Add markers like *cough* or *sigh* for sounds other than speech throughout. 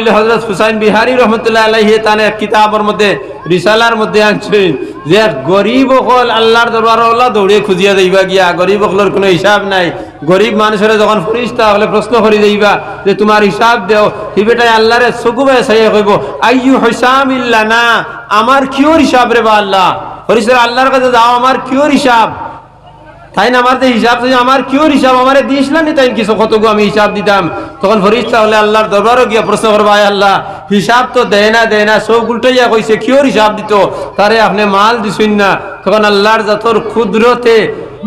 হইলে হজরত হুসাইন বিহারি রহমতুল্লাহ আলাইহি তানে কিতাবের মধ্যে, রিসালার মধ্যে যে গরিব হল আল্লাহর দরবার আল্লাহ দৌড়ে খুঁজিয়া গিয়া। গরিব কোনো হিসাব নাই। গরিব মানুষের যখন ফরিস্তা হলে প্রশ্ন করি যাইবা যে তোমার হিসাব দেও। হি বেটাই আল্লাহরে চকুবে চাইয়া কইব, আইয়ু হিসাব ইল্লা না আমার কিওর হিসাব রে বা আল্লাহ? ফরিস্তার, আল্লাহর কাছে যাও, আমার কিওর হিসাব। তাই আমার যে হিসাব আমার কিউর হিসাব আমারে দিস না তাই কিছু কতগু আমি হিসাব দিতাম? তখন ফরিস্তা হলে আল্লাহর দরবারও গিয়া প্রশ্ন করবা আল্লাহ, হিসাব তো দেয় না দেয় না, সব উল্টাইয়া কইছে কিউর হিসাব দিত? তারে আপনি মাল দিছেন না। তখন আল্লাহর যতর ক্ষুদ্রতে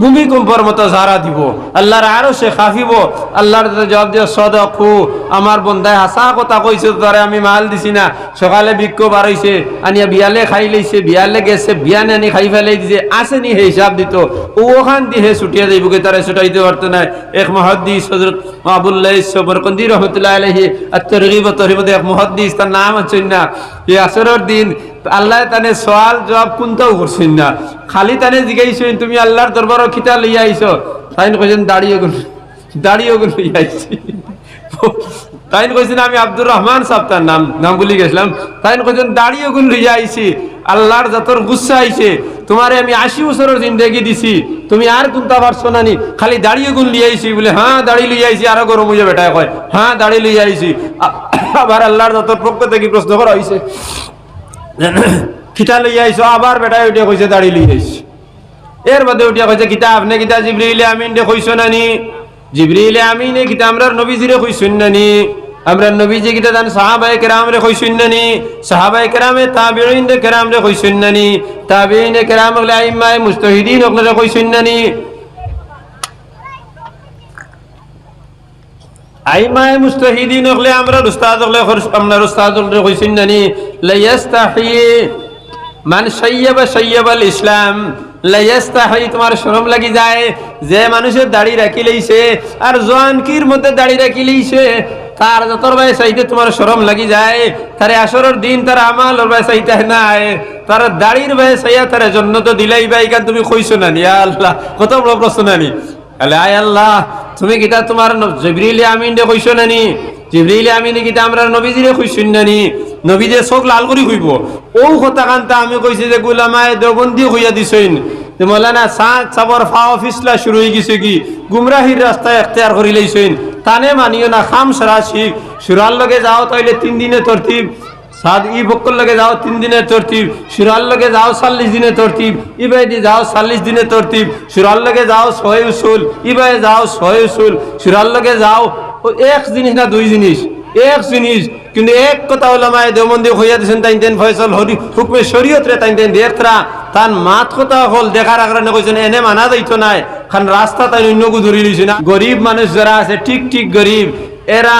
ভূমিকম্পর মতো ঝাড়া দিব। আল্লাহর আরও সে খাফিব। আল্লাহর জবাব দিয়ে সদকু। আমার বন্ধায় হাসা কথা কইছে তারে আমি মাল দিছি না। সকালে বিক্ষোভ বাড়াইছে আনিয়া বিয়ালে খাই লইছে, বিয়ালে গেছে, বিয়ানে আনি খাই ফেলাই দিছে আসেনি হে হিসাব দিত। ওখান দিয়ে ছুটিয়া যাইব কে তারা ছুটাইতে পারতো না। এক মহাদ্দিস হজরত আবুল্লাহ সবরকন্দি রহমতুল্লাহ আলহি আর তরগিব তরিবদ এক মহাদ্দিস, তার নাম আছে না এই আসরের দিন। আল্লাহ তানে সওয়াল জবাব কোনটাও করছেন না। খালি তানে জিগাইছেন, তুমি আল্লাহর দরবারও খিতা লইয়া আইছো। তাই কইছেন, দাঁড়িয়ে গুন দাঁড়িয়ে গুন লইয়া আইছি। তাই কইছেন, আমি আব্দুর রহমান সাহেব, তার নাম নাম বলি গেছিলাম। তাই কইছেন, দাঁড়িয়ে গুন লইয়া আইছি, আল্লাহর যতর গুসা আইছে, তোমারে আমি আশি বছরের জিন্দগি দিছি, তুমি আর কোনটা পারছ না নি? খালি দাঁড়িয়ে গুন লিয়ে আইছি বলে হ্যাঁ দাঁড়িয়ে লিয়ে আইছি, আরও গরম হইয়া বেটায় কয়। হ্যাঁ দাঁড়িয়ে লিয়ে আইছি। আবার আল্লাহর যতর পক্ষ থেকে প্রশ্ন করা হইছে। *coughs* খিতা লইয়া আইছো? আবার বেটায় উঠিয়া কইছে দাঁড়িয়ে লিয়ে আইছি। এর মধ্যে উঠিয়া কইছে, কিতা আপনি কিতা জিবরিলে আমিন দে কইছো নানি? জিবরিলে আমিনে কিতা আমরা নবীজিরে কইছুন নানি? আমরা নবীজি কিতা দান সাহাবায়ে কেরাম রে কইছুন নানি? সাহাবায়ে কেরামে তাবিঈন দে কেরাম রে কইছুন নানি? তাবিঈন কেরাম হলে আইম্মায়ে মুজতাহিদিন ওগলে কইছুন নানি? আইমায়ে মুস্তাহিদিন হলে আমরা উস্তাদ হলে আমরা উস্তাদ হলে কইছুন নানি লাইয়াস্তাহি মান সাইয়াবা সাইয়াবাল ইসলাম। লাইয়াস্তাহি তোমার শরম লাগি যায়, যে মানুষের দাড়ি রাখি লইছে, আর জোয়ানকির মধ্যে দাড়ি রাখি লইছে, তার যতর ভাই চাইতে তোমার শরম লাগি যায়, তারে আসরের দিন তার আমাল ভাই চাইতে নাই, তার দাড়ির ভাই চাইয়া তার জন্য তো দিলাই ভাই কান তুমি কইছো না নি আল্লাহ, কত বড় প্রশ্ন নানি। আলে আয় আল্লাহ তুমি কিতা তোমার জিবরিলে আমিন দে কইছো নানি? জিবরিলে আমিন কিতা আমরা নবীজিরে কইছুন নানি? নবীজে চোখ লাল করি হইব ও কথা কান্তা আমি কইছি যে গুলামায় দেবন্দি হইয়া দিছইন। মৌলানা সাঁত চাবর ফাও ফিসলা শুরু হয়ে গেছে কি? গুমরাহির রাস্তায় এখতিয়ার করি লইছইন তানে মানিও না খাম সারা শিখ। সুরার লগে যাও তাইলে তিন দিনে তরতিব সাদ ই বক্কর লগে যাও তিন দিনের তরতিব, সুরার লগে যাও চল্লিশ দিনের তরতিব, ইবাইদি যাও চল্লিশ দিনের তরতিব, সুরার লগে যাও ছয় উসুল, ইবাই যাও ছয় উসুল, সুরার লগে যাও এক জিনিস না দুই জিনিস, এক জিনিস, কিন্তু এক কথা ওলামায় দেওমন্দি হইয়া দিয়েছেন তাই তেন ফয়সল হরি, হুকমে শরীয়ত রে তাই তেন দেখরা তান মাত কথা হল দেখার আগ্রহ কইছেন, এনে মানা যাইতো নাই, খান রাস্তা তাই অন্যকু ধরি লইছে না। গরিব মানুষ যারা আছে, ঠিক ঠিক গরিব, এরা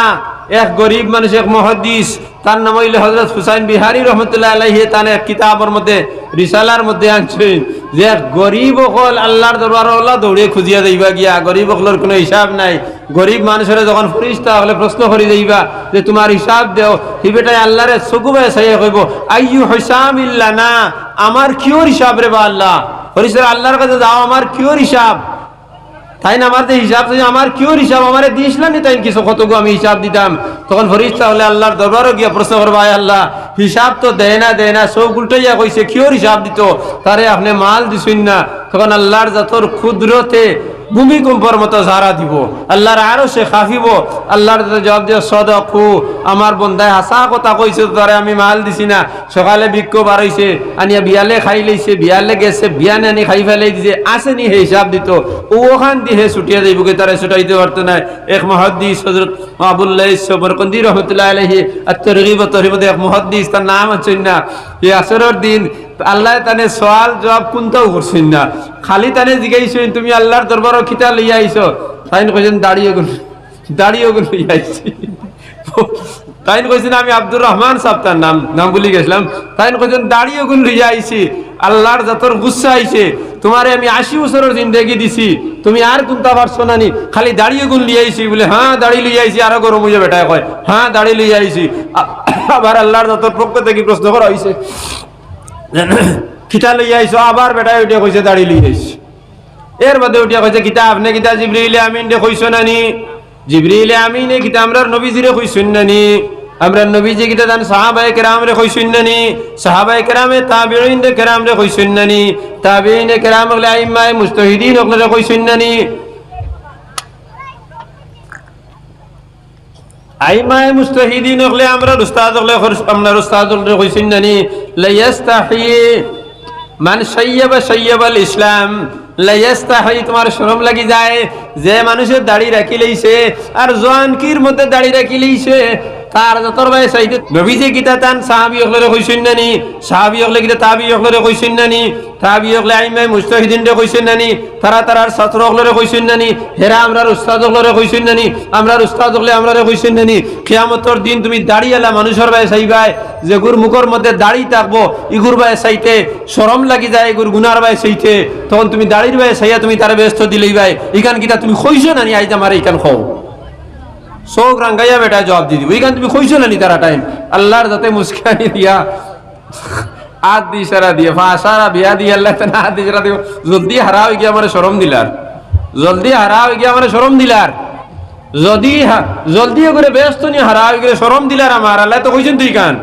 এক গরিব মানুষ, এক মহাদিস তার নাম হইলে হজরত হুসাইন বিহারি রহমতুল্লাহ আলাইহি তানে কিতাবের মধ্যে, রিসালার মধ্যে আনছেন যে এক গরিব হল আল্লাহর দরবার আল্লাহ দৌড়ে খুঁজিয়া যাইবা গিয়া, গরিব হকলের কোনো হিসাব নাই। গরিব মানুষের যখন ফরিস্তা হলে প্রশ্ন করি যাইবা যে, তোমার হিসাব দেও, হি বেটাই আল্লাহরে চকুবে চাইয়া কইব, আইয়ু হিসাব ইল্লা না আমার কিওর হিসাব রে বা আল্লাহ? ফরিস্তা আল্লাহর কাছে যাও, আমার কিওর হিসাব। তাই না আমার যে হিসাব আমার কিওর হিসাব? আমার দিস না তাই কিছু কতগু আমি হিসাব দিতাম? তখন ফরিস্তা হলে আল্লাহর দরবারও গিয়া প্রশ্ন করব আল্লাহ, হিসাব তো দেয় না দেয় না, সব উল্টাইয়া কইছে, কিওর হিসাব দিত? তারে আপনি মাল দিছুন না। তখন আল্লাহর যত ক্ষুদ্রতে ভূমিকম্পর মতো ঝাড়া দিব। আল্লাহর আরও সে খাফিব। আল্লাহর জবাব দিয়ে, সদকু, আমার বন্ধায় হাসা কথা কইছে, তারে আমি মাল দিছি না। সকালে বিক্ষোভ বাড়াইছে আনিয়া বিয়ালে খাই লইছে, বিয়ালে গেছে, বিয়ানে আনি খাই ফেলাই দিছে, আসেনি হে হিসাব দিত। ওখান দিয়ে হে ছুটিয়া যাইব কে তারা ছুটাইতে পারতো না। এক মহাদ্দিস হজরত আবুল্লাহ সবরকন্দি রহমতুল্লাহ আলহি আর তরগিব তরিবদ এক মহাদ্দিস, তার নাম আছে না। এই আসরের দিন আল্লাহ তানে সওয়াল জবাব কোনটাও করছেন না। খালি তানে জিগাইছেন, তুমি আল্লাহর দরবারও খিতা লইয়া আইছো। তাই কইছেন, দাঁড়িয়ে গুন দাঁড়িয়ে গুন লইয়া আইছি। তাই কইছেন, আমি আব্দুর রহমান সাহেব, তার নাম নাম বলি গেছিলাম। তাই কইছেন, দাঁড়িয়ে গুন লইয়া আইছি, আল্লাহর যতর গুসা আইছে, তোমারে আমি আশি বছরের জিন্দগি দিছি, তুমি আর কোনটা পারছ না নি? খালি দাঁড়িয়ে গুন লিয়ে আইছি। বলে হ্যাঁ দাঁড়িয়ে লিয়ে আইছি, আরও গরম হইয়া বেটায় কয়। হ্যাঁ দাঁড়িয়ে লিয়ে আইছি। আবার আল্লাহর যতর পক্ষ থেকে প্রশ্ন করা হইছে। খিতা লইয়া আইছো আবার বেটায় উঠিয়া কইছে দাঁড়িয়ে লিয়ে আইছি এর মধ্যে উঠিয়া কইছে কিতা আপনি কিতা? জিবরিলে আমিন দে কইছো নানি। জিবরিলে আমিনে কিতা আমরা নবীজিরে কইছুন নানি। আমরা নবীজি গিটা দান সাহাবায়ে কেরাম রে কইছেন নানি। সাহাবায়ে কেরামে তাবিঈন রে কেরাম রে কইছেন নানি। তাবিঈন রে কেরাম হলে আইম্মায়ে মুজতাহিদিন হলে কইছেন নানি। আইমায় মুস্তাহিদিন হলে আমরা উস্তাদ হলে আমরা উস্তাদ হলে কইছেন নানি লাইয়াস্তাহি মান সাইয়াবা সাইয়াবাল ইসলাম লাইয়াস্তাহি তোমার শরম লাগি যায়, যে মানুষের দাড়ি রাখি লইছে, আর জোয়ানকির মধ্যে দাড়ি রাখি লইছে, তার যতর ভাই সাইতে নবী যে গীতা তান সাহাবি হলে কইছেন নানি, সাহাবি হলে গীতা তাবি হলে কইছেন নানি তাবি হলে আইমায় মুস্তাহিদিন রে কইছেন নানি নানি নানি নানি দিন তুমি চাইবাই, যে দাড়ি ভাই চাইতে লাগি যায় এগুর গুনার ভাই চাইতে, তখন তুমি দাড়ির ভাই চাইয়া তুমি তার ব্যস্ত দিলেই ভাই ইখান কিটা তুমি কইছো নানি আইজ আমার ইখান খাও। চোখ রাঙ্গাইয়া বেটা জবাব দি দিব তুমি কইছো নানি তারা টাইম আল্লাহর যাতে মুস্কানি দিয়া হাত দি সারা দিয়ে ফাঁসারা বিয়া দিয়ে আল্লাহ হাত দিয়ে সারা দিব জলদি হারা হয়ে গিয়ে আমার শরম দিলার। জলদি হারা হয়ে গিয়ে আমার শরম দিলার। যদি জলদি করে ব্যস্ত নিয়ে হারা হয়ে গেলে শরম দিলার আমার, আল্লাহ তো কইছেন তুই কান।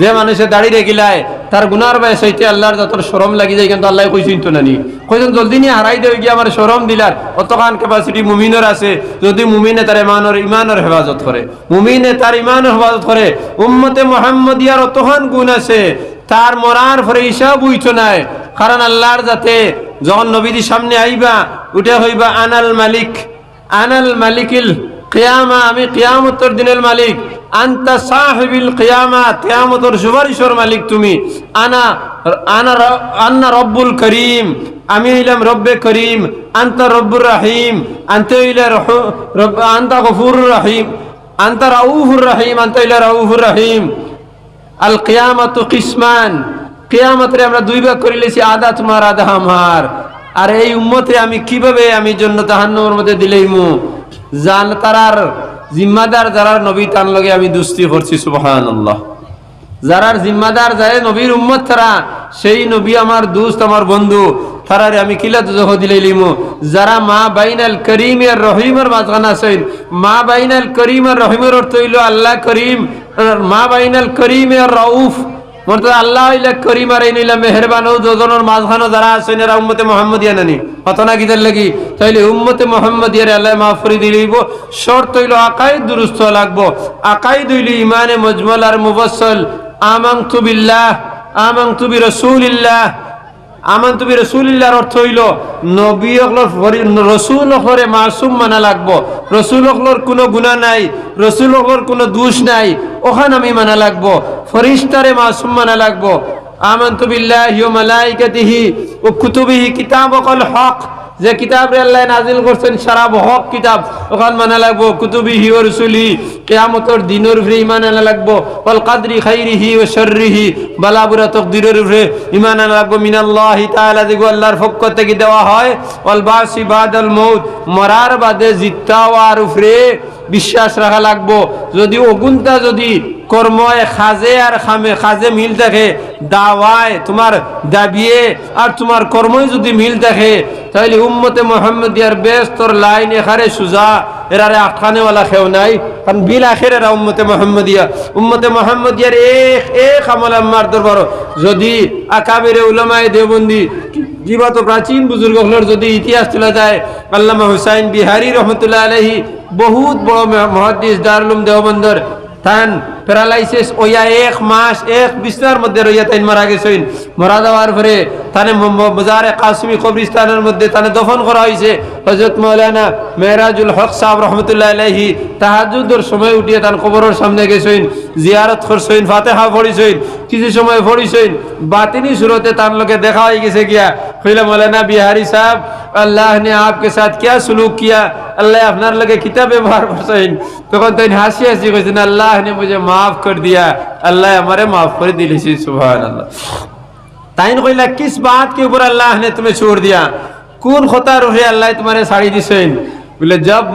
যে মানুষে দাড়ি রেখিলায় তার গুনার বয়স হইতে আল্লাহর যত শরম লাগি যায়, কিন্তু আল্লাহ কইছেন তো নানি। কইছেন, জলদি নিয়ে হারাই দেবে গিয়ে আমার শরম দিলার। অতখান ক্যাপাসিটি মুমিনের আছে, যদি মুমিনে তার ইমানের ইমানের হেফাজত করে। মুমিনে তার ইমানের হেফাজত করে। উম্মতে মোহাম্মদিয়ার অতখান গুণ আছে, তার মরার পরে হিসাব বুঝছ নাই। কারণ আল্লাহর যাতে যখন নবীদের সামনে আইবা, উঠে হইবা, আনাল মালিক, আনাল মালিকিল কিয়ামা, আমি কিয়ামতের দিনের মালিক। আন্তা সাহেবিল কিয়ামা, কিয়ামতের সুপারিশর মালিক তুমি। আনা আনা আন্না রব্বুল করিম, আমি হইলাম রব্বে করিম, আন্তা রব্বুর রাহিম, আন্তা হইলা আন্তা গফুর রাহিম, আন্তা রাউফুর রাহিম, আন্তা হইলা রাউফুর রাহিম। আল কিয়ামত কিসমান কিয়ামতরে আমরা দুই ভাগ করে লেছি আদা তোমার, আদা আমার। আর এই উম্মতে আমি কীভাবে আমি জন্য তাহান্নর মধ্যে দিলেইমু? জান তারার জিম্মাদার যারা নবী টান লগে আমি দুস্তি করছি, সুবহানাল্লাহ। যারার জিম্মাদার যায় নবীর উম্মত তারা, সেই নবী আমার দুস্ত, আমার বন্ধু আমি দুজহ লিমু। মা বাইনাল করিম রহিমের মা অর্থ হইল আল্লাহ করিম মা বাইনাল করিম রউফ। আল্লাহ হইলা করিম আর এইনিলা মেহেরবান ও যোজনের মাঝখানো যারা আছেন এরা উম্মতে মোহাম্মদিয়া নানি। কত না কিদের লাগি। তাইলে উম্মতে মোহাম্মদিয়ার আল্লাহ মাফ করে দিলিব শর্ত হইল আকাই আকাই ইমানে মজমল আর মুবসল আমাংতু বিল্লাহ আমাংতু বি রাসূলিল্লাহ আমান্তু বি রাসূলিল্লাহর অর্থ হইল, নবী রসুল অকলরে মাসুম মানা লাগবো। রসুল অকলর কোনো গুণা নাই, রসুল অকলর কোনো দোষ নাই, ওখান আমি মানা লাগবো। ফরিস্তারে মাসুম মানা লাগবো। আমান বিল্লাহি ওয়া মালাইকাতিহি ও কুতুবিহি কিতাব অকল হক। যে কিতাব আল্লাহ নাজিল করছেন, সারা হক কিতাব। ওখান মানে লাগবো কুতুবিহি ও রসুলি। কেয়ামতর দিনের ভ্রে ইমান আনা লাগবো। অল কাদরি খাইরিহি ও শর্রিহি। বালাবুরা তকদিরের ভ্রে ইমান আনা লাগবো। মিনাল্লাহি তাআলা দিগো আল্লাহর পক্ষ থেকে দেওয়া হয়। অল বাসি বাদাল মৌত মরার বাদে জিত্তাওয়ার উপরে বিশ্বাস রাখা লাগবো। যদি অগুনটা যদি কর্ময় খাজে আর খামে, খাজে মিল থাকে দাওয়ায় তোমার দাবিয়ে আর তোমার কর্মই যদি মিল থাকে তাহলে উম্মতে মোহাম্মদিয়ার বেশ তোর লাইন এখানে সুজা, এরারে আটখানেওয়ালা খেও নাই, কারণ বিল আখের এরা উম্মতে মোহাম্মদিয়া। উম্মতে মোহাম্মদিয়ার এক এক আমল আম্মার দরবার যদি আকাবেরে উলামায় দেবন্দি জীবত প্রাচীন বুজুর্গগুলোর যদি ইতিহাস তোলা যায় আল্লামা হুসাইন বিহারি রহমতুল্লাহ আলহি বহুত বড় মহাদিস দারুলুম দেওবন্দর। তান প্যারালাইসিস ওইয়া এক মাস, এক বিছনার মধ্যে রইয়া তাই মারা গেছেন মারা যাওয়ার পরে তাহলে মজারে কাসমি কবরিস্তানের মধ্যে তাহলে দফন করা হয়েছে। হজরত মৌলানা মেহরাজুল হক সাহাব রহমতুল্লাহ আলহি তাহাজুদ্দোর সময় উঠিয়ে তার কবরের সামনে গেছেন, জিয়ারত করছেন, ফাতেহা পড়িছেন, কিছু সময় পড়িছেন, বাতিনি সুরতে তার লোকে দেখা হয়ে গেছে গিয়া। কইলে, মৌলানা বিহারি সাহেব, আল্লাহ নে আপকে সাথ কিয়া সুলুক কিয়া, আল্লাহ আপনার লোকে কিতাব ব্যবহার করছেন? তখন তাই হাসি হাসি কইছেন, আল্লাহ নে মুঝে মাফ কর দিয়া, আল্লাহ আমারে মাফ করে দিলেছি, সুবহানাল্লাহ। अल्लाह ताइन কইলা किस बात के ऊपर अल्लाह ने तुम्हें छोड़ दिया কোন খতা রহে আল্লাহ তোমারে ছাড়ি দিছেন বলে জব